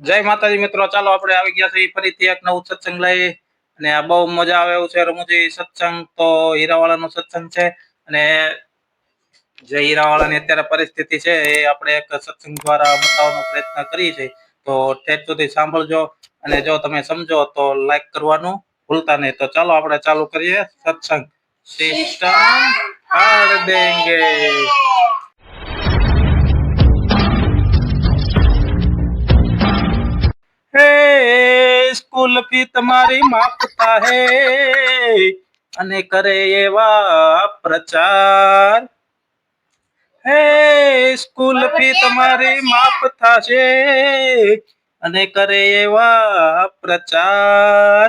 જય માતાજી મિત્રો ચાલો આપણે આવી ગયા છીએ ફરીથી એક નવું સત્સંગ લઈ. અને આ બહુ મજા આવે એવું છે રમુજી સત્સંગ તો હીરાવાળાનો સત્સંગ છે. અને જે હીરાવાળાની અત્યારે પરિસ્થિતિ છે એ આપણે એક સત્સંગ દ્વારા બતાવવાનો પ્રયત્ન કરીએ છીએ. તો ઠેઠ સુધી સાંભળજો અને જો તમે સમજો તો લાઈક કરવાનું ભૂલતા નહીં. તો ચાલો આપણે ચાલુ કરીએ સત્સંગ. સિસ્ટમ પાડ દેંગે સ્કૂલ ફી તમારી માપતા હે અને કરે એવા પ્રચાર. હે સ્કૂલ ફી તમારી માફ થશે અને કરે એવા પ્રચાર.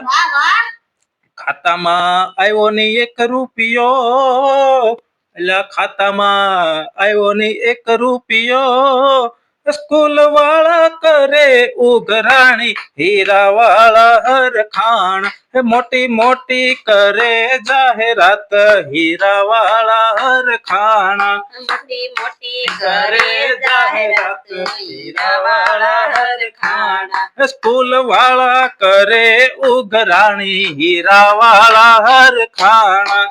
ખાતામાં આવ્યો ની એક રૂપિયો. એટલે ખાતામાં આવ્યો ની એક રૂપિયો. સ્કૂલ વાળા કરે ઉઘરાણી હીરા વાળા હરખાણ મોટી મોટી કરે જાહેરાત હીરા વાળા હરખાણા મોટી મોટી કરે જાહેરાત હીરાવાળા હરખાણા સ્કૂલ વાળા કરે ઉઘરાણી હીરા વાળા હરખાણા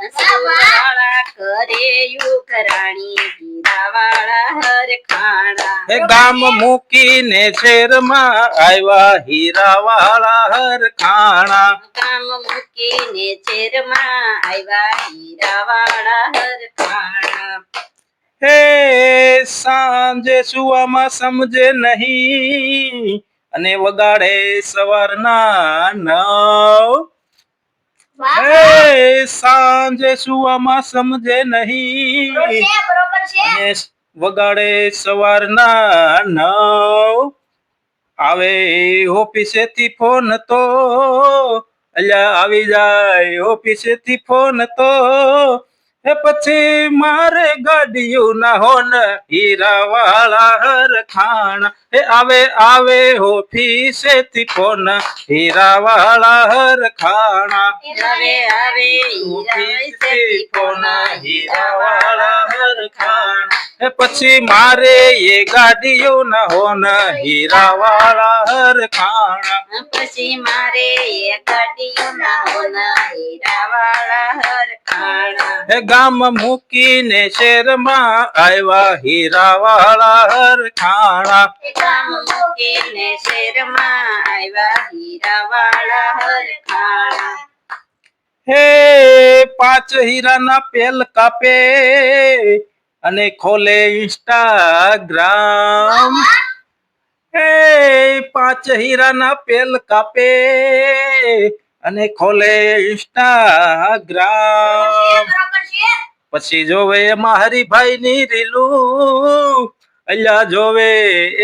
વાળા કરે યુગરાણી હીરાવાળા હરખાણા હે ગામ મૂકીને શેરમાં આવ્યા હીરા વાળા હરખાણા. ગામ મૂકીને શેરમાં આવ્યા હીરાવાળા હરખાણા. હે સાંજે સુવામાં સમજે નહીં અને વગાડે સવારના નવ. હે સાંજે સુવામાં સમજે નહીં વગાડે સવારના નવ. આવે ઓફિસેથી ફોન તો, અલ્યા આવી જાય ઓફિસેથી ફોન તો. એ પછી મારે ગાડીયું ના હોન હીરા વાળા હરખાણ એ આવે આવે ઓફિસેથી ફોન હીરા વાળા હરખાણા હવે હવે હીરા ફોન હીરા વાળા હરખાણ પછી મારે એ ગાડીઓ ના હોન હીરા વાળા હરખાણા પછી મારે એ ગાડીઓના હીરા હીરાવાળા હરખાણા ખાણા. ગામ મૂકીને શેરમાં આવ્યા હીરા વાળા હરખાણા મૂકીને શહેરમાં આવ્યા હીરાવાળા હરખાળા હે પાંચ હીરાના પેલ કાપે અને ખોલે ઇન્સ્ટાગ્રામ. હે પાંચ હીરાના પેલ કાપે અને ખોલે ઇન્સ્ટાગ્રામ. પછી જોવે એમાં હરિભાઈ ની રીલું. અલ્યા જોવે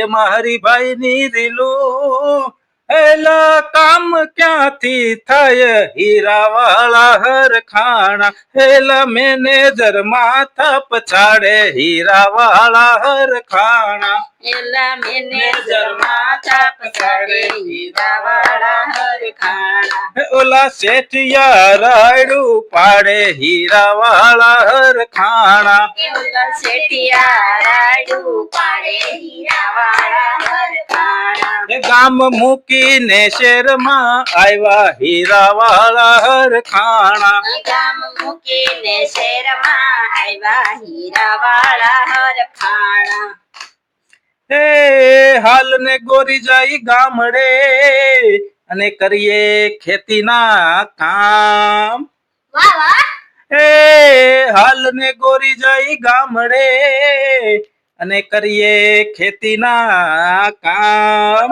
એમાં હરિભાઈ ની રીલું. એલા કામ ક્યાંથી થાય? હીરા વાળા હરખાણા. એલા મેનેજર માથા પછાડે હીરા વાળા હરખાણા. એલા મેનેજર માથા પસાડે હીરાવાળા હરખાણા. ઓલા શેઠિયા રાયડું પાડે. હીરા વાળા હરખાણા. ઓલા શેઠિયા રાયડું પાડે. હીરાવાળા હરખાણા. હે ગામ મૂકીને શેરમાં આવ્યા હીરા વાળા હરખાણા. ગામ મૂકીને શહેરમાં આવ્યા હીરાવાળા હરખાણા. હે હાલ ને ગોરી જાય ગામડે અને કરીએ ખેતીના કામ. હે હાલ ને ગોરી જાય ગામડે અને કરીએ ખેતીના કામ.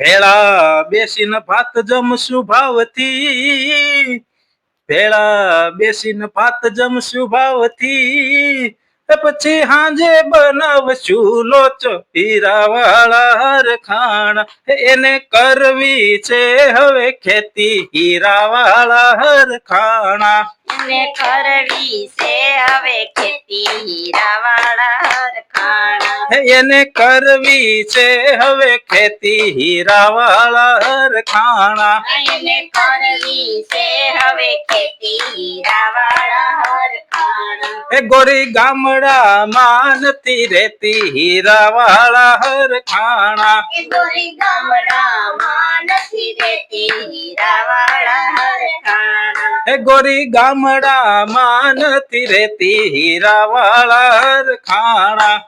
ભેળા બેસીને ભાત જમશું ભાવથી. ભેળા બેસીને ભાત જમશું ભાવથી. પછી હાંજે બનાવશું લોચો હીરા વાળા હરખાણ એને કરવી છે હવે ખેતી હીરા વાળા હરખાણા એને કરવી છે હવે ખેતી હીરાવાળા હરખાણા. એને કરવી છે હવે ખેતી હીરા વાળા હરખાણા એને કરવી છે હવે ખેતી હીરાવાળા હરખાણા. ખાણા એ ગોરી ગામડામાં નથી રેતી હીરા વાળા હરખાણા. એ ગોરી ગામડામાં નથી રહેતી હીરાવાળા હરખાણા. એ ગોરી ગામડામાં નથી રેતી હીરા વાળા ખાણા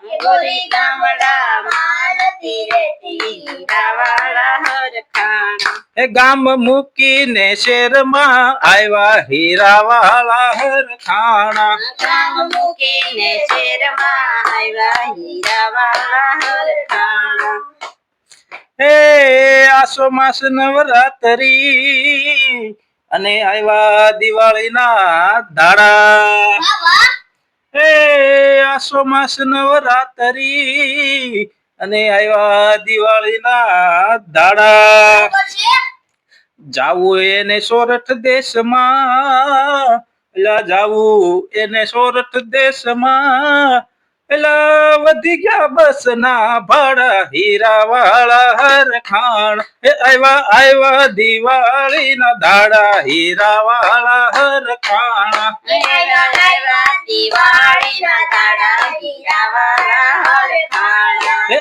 ગામ મૂકીને શેરમાં આવ્યા હીરા વાળા ગામ મૂકીને શેરમાં આવ્યા હીરાવાળા હરખાણા હે આસો માસ નવરાત્રી અને આવ્યા દિવાળીના દાડા એ આસો માસ નવરાત્રી અને આવ્યા દિવાળીના દાડા જાવું એને સોરઠ દેશમાં એલા જાવું એને સોરઠ દેશમાં એલા વધી ગયા બસ ના ભાડા હીરા વાળા હર ખાણ. એ આવ્યા આવ્યા દિવાળી ના દાડા હીરા વાળા હર હરખાણા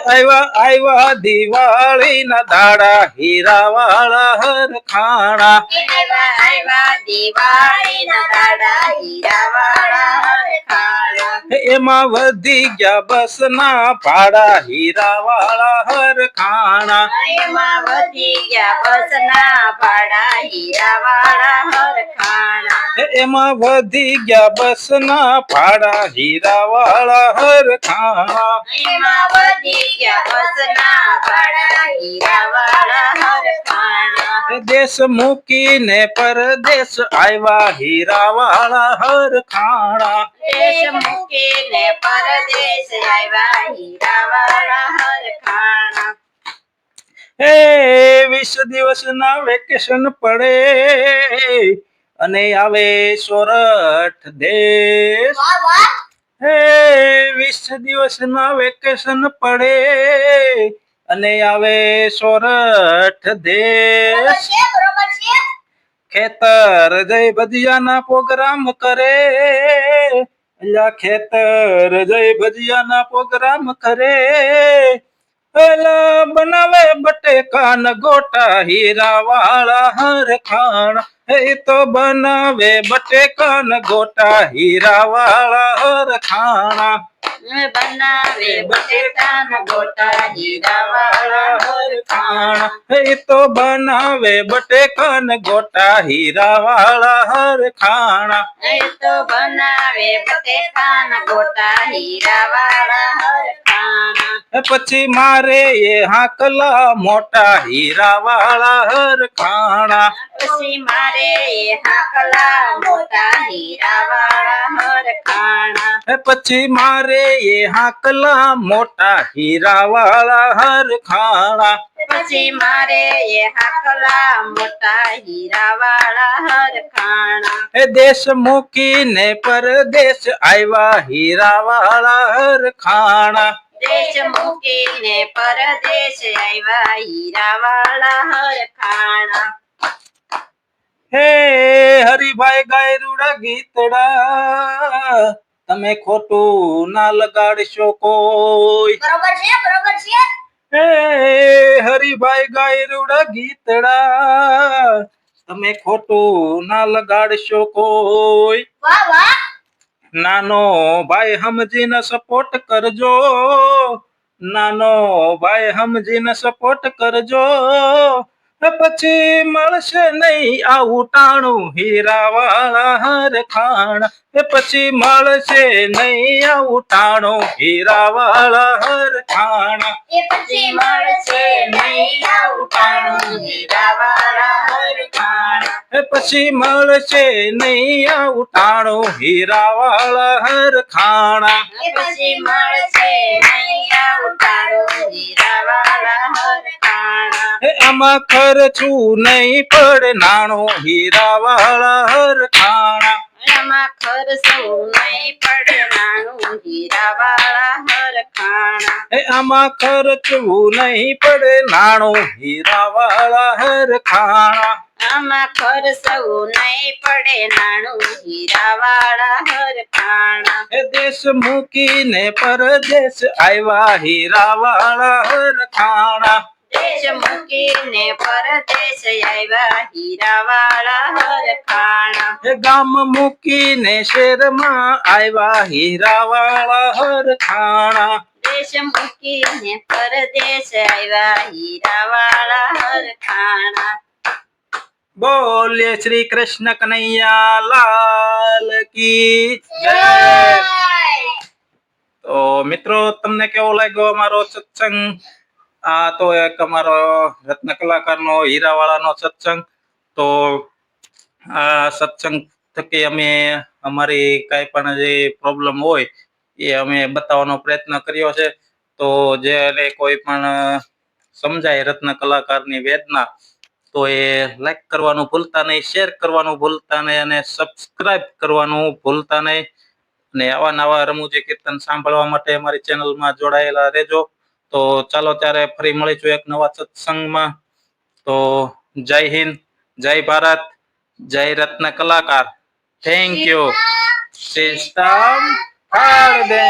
આવ્યા આવ્યા દિવાળી ના દાડા હીરા વાળા હર ખાણા. દિવાળી ના દાડા હીરાવાળા હરખાણા એમાં વધી ગયા બસ ના ભાડા હીરા વાળા હર ખાણા. એમાં વધી ગયા બસના ભાડા હીરાવાળા હરખાણા એમાં વધી ગયા બસ ના ભાડા હીરા વાળા હર ખાણા. એમાં વધી ગયા બસના ભાડા હીરાવાળા હરખાણા દેશ મૂકીને પરદેશ આવ્યા હીરા વાળા હર ખાણા. દેશ મૂકીને પરદેશ આવ્યા હીરાવાળા હરખાણા હે વીસ દિવસ ના વેકેશન પડે અને આવે સોરઠ દેશ. હે વીસ દિવસ ના વેકેશન પડે અને આવે સોરઠ દેશ. ખેતર જય ભજીયાના પ્રોગ્રામ કરે. અલ્યા ખેતર જય ભજીયાના પ્રોગ્રામ કરે. એલા બનાવે બટેકા ન ગોટા હીરા વાળા હર ખાણ. એ તો બનાવે બટેકા ન ગોટા હીરા વાળા હર ખાણા. બનાવે બટેટાના ગોટા એ તો બનાવે બટેકા ન ગોટા હીરા વાળા હર ખાણા. એ તો બનાવે બટેટાના ગોટા હીરાવાળા હરખાણા એ પછી મારે એ હાકલા મોટા હીરા વાળા હર ખાણા. પછી મારે એ હાકલા મોટા હીરાવાળા હરખાણા એ પછી મારે એ હાકલા મોટા હીરા વાળા હર ખાણા પછી મારે એ હાકલા મોટા હીરાવાળા હરખાણા એ દેશ મૂકીને પરદેશ આવ્યા હીરા વાળા હર ખાણા દેશ મૂકીને પરદેશ આવ્યા હીરાવાળા હરખાણા હે હરિભાઈ ગાયરુડા ગીતડા તમે ખોટું ના લગાડશો કોઈ. બરોબર છે બરોબર છે. એ હરિભાઈ ગાયરુડા ગીતડા. તમે ખોટું ના લગાડશો કોઈ. વાહ વાહ. નાનો ભાઈ સમજીને સપોર્ટ કરજો. નાનો ભાઈ સમજીને સપોર્ટ કરજો. પછી મળશે નહીં આવું ટાણું હીરા વાળા હર ખાણ એ પછી મળશે નહીં આવું ટાણું હીરા વાળા હર ખાણ એ પછી મળશે નહીં આવતાણું હીરાવાળા હરખાણા. એ પછી મળશે નહીં આવું ટાણું હીરા વાળા હર ખાણા એ પછી મળશે નહીં આવતાણું હીરાવાળા આમાં ખર્ચું નહીં પડે નાણો હીરા વાળા હર ખાણા. એમાં ખર્ચું નહીં પડે નાનું હીરાવાળા હરખાણા એ આમાં ખર્ચવું નહીં પડે નાણો હીરા વાળા હર ખાણા. આમાં ખર્ચવું નહીં પડે નાણું હીરાવાળા હરખાણા એ દેશ મૂકીને પરદેશ આવ્યા હીરાવાળા હરખાણા દેશ મૂકીને પરદેશ આવ્યા હીરાવાળા હરખાણા એ ગામ મૂકીને શહેરમાં આવ્યા હીરાવાળા હરખાણા દેશ મૂકીને પરદેશ આવ્યા હીરાવાળા હરખાણા બોલે શ્રી કૃષ્ણ કનૈયા લાલ કી જય તો મિત્રો તમને કેવો લાગ્યો અમારો સત્સંગ આ તો એક અમારો રત્ન કલાકારનો, હીરાવાળાનો સત્સંગ. તો આ સત્સંગ થકી અમે અમારી કાંઈ પણ જે પ્રોબ્લેમ હોય, એ અમે બતાવવાનો પ્રયત્ન કર્યો છે. તો જેને કોઈ પણ સમજાય રત્ન કલાકારની વેદના, તો એ લાઈક કરવાનું ભૂલતા નહીં શેર કરવાનું ભૂલતા નહીં અને સબસ્ક્રાઇબ કરવાનું ભૂલતા નહીં. અને આવા નવા રમૂજી કીર્તન સાંભળવા માટે અમારી ચેનલમાં જોડાયેલા રહેજો. તો ચાલો ત્યારે ફરી મળીશું એક નવા સત્સંગમાં. તો જય હિન્દ જય ભારત જય રત્ન કલાકાર. Thank you system હાર્દે